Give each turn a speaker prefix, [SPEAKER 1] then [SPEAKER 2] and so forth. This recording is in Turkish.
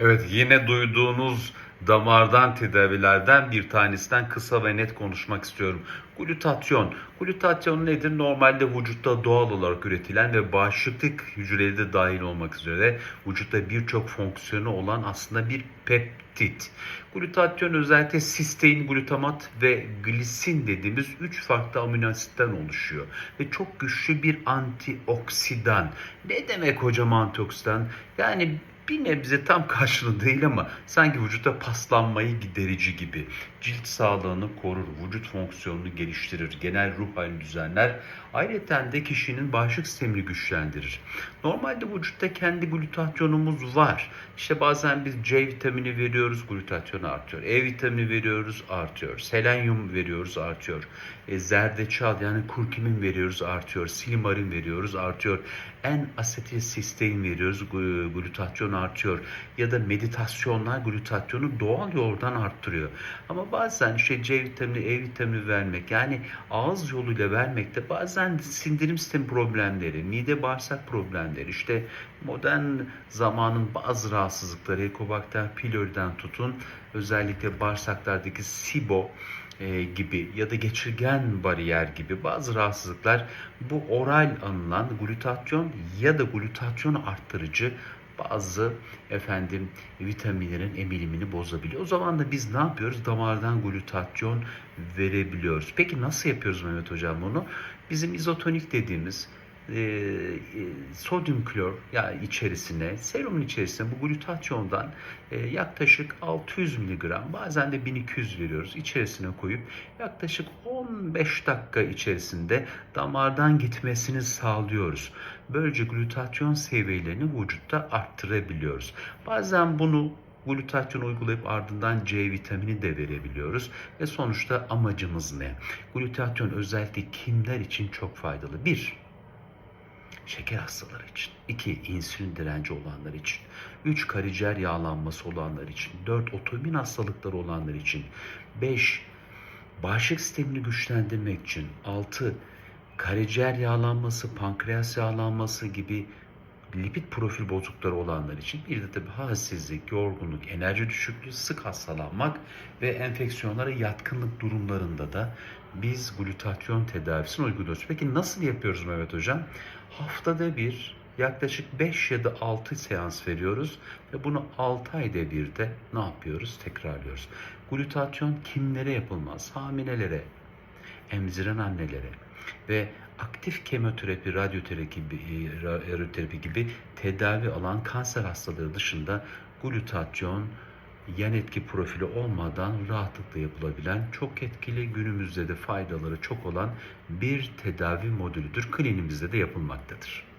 [SPEAKER 1] Evet yine duyduğunuz damardan tedavilerden bir tanesinden kısa ve net konuşmak istiyorum. Glutatyon. Glutatyon nedir? Normalde vücutta doğal olarak üretilen ve bağışıklık hücreleri de dahil olmak üzere vücutta birçok fonksiyonu olan aslında bir peptit. Glutatyon özellikle sistein, glutamat ve glisin dediğimiz üç farklı amino asitten oluşuyor. Ve çok güçlü bir antioksidan. Ne demek hocam antioksidan? Yani bir nebze tam karşılığı değil ama sanki vücutta paslanmayı giderici gibi. Cilt sağlığını korur, vücut fonksiyonunu geliştirir, genel ruh halini düzenler. Ayrıca de kişinin bağışıklık sistemini güçlendirir. Normalde vücutta kendi glutatyonumuz var. İşte bazen biz C vitamini veriyoruz, glutatyon artıyor. E vitamini veriyoruz, artıyor. Selenyum veriyoruz, artıyor. E, zerdeçal yani kurkumin veriyoruz, artıyor. Silimarin veriyoruz, artıyor. En asetilsistein veriyoruz, glu- artıyor. Ya da meditasyonlar glutatyonu doğal yoldan arttırıyor. Ama bazen işte C vitamini, E vitamini vermek yani ağız yoluyla vermekte bazen sindirim sistemi problemleri, mide bağırsak problemleri, işte modern zamanın bazı rahatsızlıkları, Helicobacter pylori'den tutun özellikle bağırsaklardaki SIBO e, gibi ya da geçirgen bariyer gibi bazı rahatsızlıklar bu oral alınan glutatyon ya da glutatyon arttırıcı bazı efendim vitaminlerin emilimini bozabiliyor. O zaman da biz ne yapıyoruz? Damardan glutatyon verebiliyoruz. Peki nasıl yapıyoruz Mehmet Hocam bunu? Bizim izotonik dediğimiz e, e, sodyum klor ya içerisine, serumun içerisine bu glutatyondan e, yaklaşık 600 miligram bazen de 1200 veriyoruz. içerisine koyup yaklaşık 15 dakika içerisinde damardan gitmesini sağlıyoruz. Böylece glutatyon seviyelerini vücutta arttırabiliyoruz. Bazen bunu glutatyon uygulayıp ardından C vitamini de verebiliyoruz. Ve sonuçta amacımız ne? Glutatyon özellikle kimler için çok faydalı? Bir, şeker hastaları için. 2. insülin direnci olanlar için. 3. Karaciğer yağlanması olanlar için. 4. Otoimmün hastalıkları olanlar için. 5. Bağışıklık sistemini güçlendirmek için. 6. Karaciğer yağlanması, pankreas yağlanması gibi lipid profil bozuklukları olanlar için bir de tabii halsizlik, yorgunluk, enerji düşüklüğü, sık hastalanmak ve enfeksiyonlara yatkınlık durumlarında da biz glutatyon tedavisini uyguluyoruz. Peki nasıl yapıyoruz Mehmet Hocam? Haftada bir yaklaşık 5 ya da 6 seans veriyoruz ve bunu 6 ayda bir de ne yapıyoruz? Tekrarlıyoruz. Glutatyon kimlere yapılmaz? Hamilelere, emziren annelere ve aktif kemoterapi, radyoterapi gibi, e, radyoterapi gibi tedavi alan kanser hastaları dışında glutatyon yan etki profili olmadan rahatlıkla yapılabilen çok etkili günümüzde de faydaları çok olan bir tedavi modülüdür. Klinimizde de yapılmaktadır.